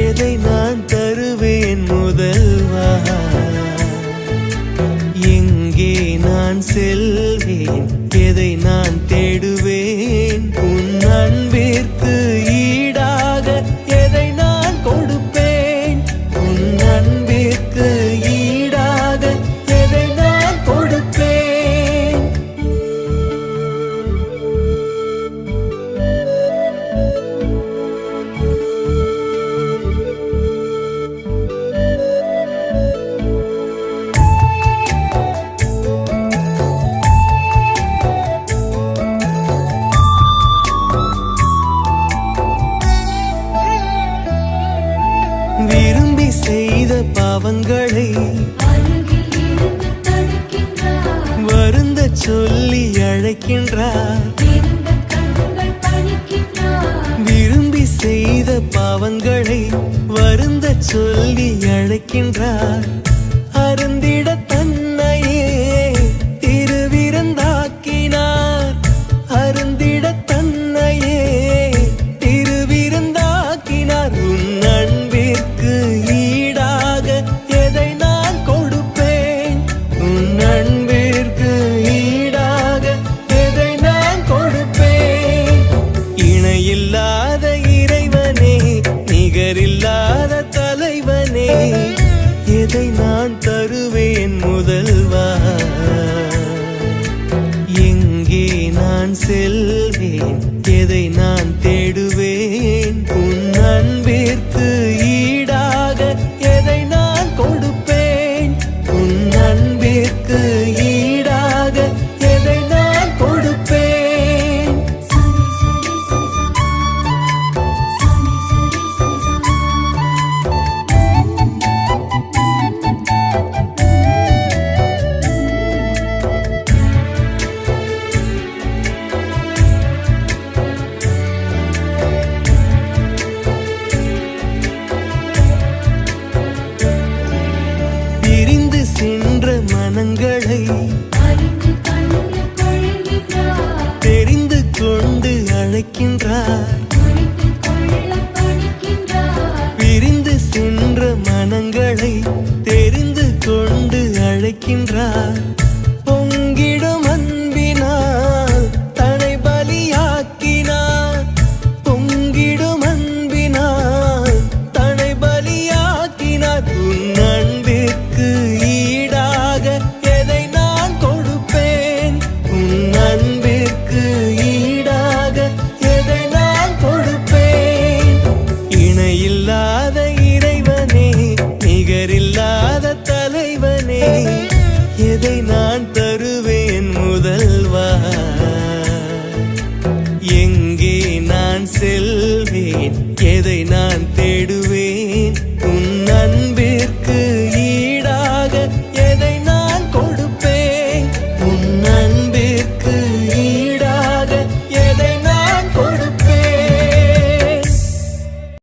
எதை நான் தருவேன் முதல்வா? எங்கே நான் செல்வேன்? எதை நான் தேடு பாவங்களை வருந்த சொல்லி அழைக்கின்றார். விரும்பி செய்த பாவங்களை வருந்த சொல்லி அழைக்கின்றார். அருந்திட இல்லாத கரங்களை தலைவனே எதை நான் தருவேன் முதல்வா? எங்கே நான் செல்வேன்? எதை நான்